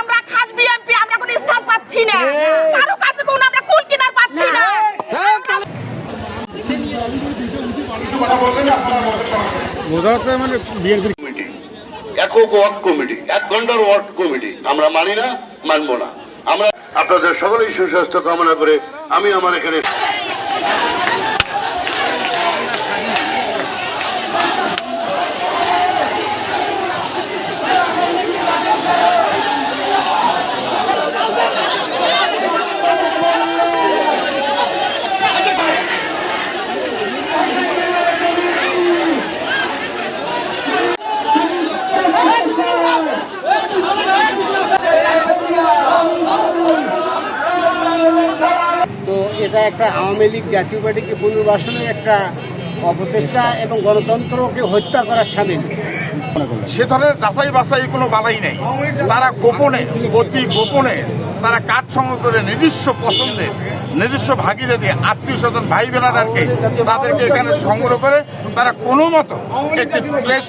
আমরা খাস বিএমপি আমরা কোনো স্থান পাচ্ছি না। কারও কাছে কোনো আমরা কুল কিনার পাচ্ছি না। বোঝা যাচ্ছে মানে বিএনপির কমিটি একক ওয়ার্ড কমিটি এক ঘণ্টার ওয়ার্ড কমিটি। আমরা মানি না মানবো না। আমরা আপনাদের সকলেই সুস্বাস্থ্য কামনা করে আমি আমার এখানে এটা একটা আওয়ামী লীগ জাতীয় পার্টিকে পুনর্বাসনের একটা অপচেষ্টা এবং গণতন্ত্রকে হত্যা করার সামিল। সে ধরনের যাচাই বাছাই কোনো বালাই নেই। তারা গোপনে, অতি গোপনে, তারা কাঠ সংগ্রহ করে নিজস্ব পছন্দের নিজস্ব ভাগিদা দিয়ে আত্মীয় স্বজন, ভাই বোনাদেরকে তাদেরকে এখানে সংগ্রহ করে, তারা কোনো মতো একটি প্লেস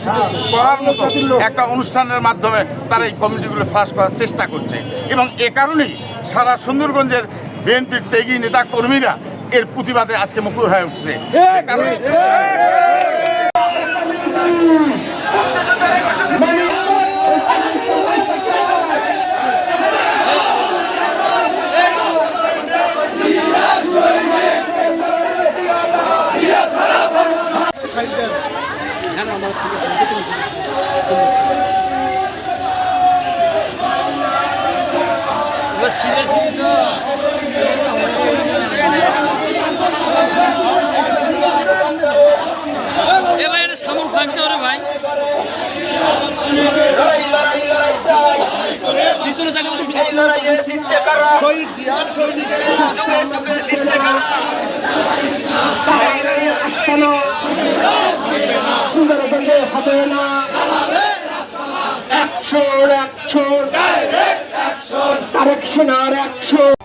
করার মতো একটা অনুষ্ঠানের মাধ্যমে তারা এই কমিটিগুলো ফাঁস করার চেষ্টা করছে। এবং এ কারণেই সারা সুন্দরগঞ্জের বিএনপির ত্যাগী নেতা কর্মীরা এর প্রতিবাদে আজকে মুখর হয়ে উঠছে। সামন ফাঁকতে হবে ভাই সেনার একশো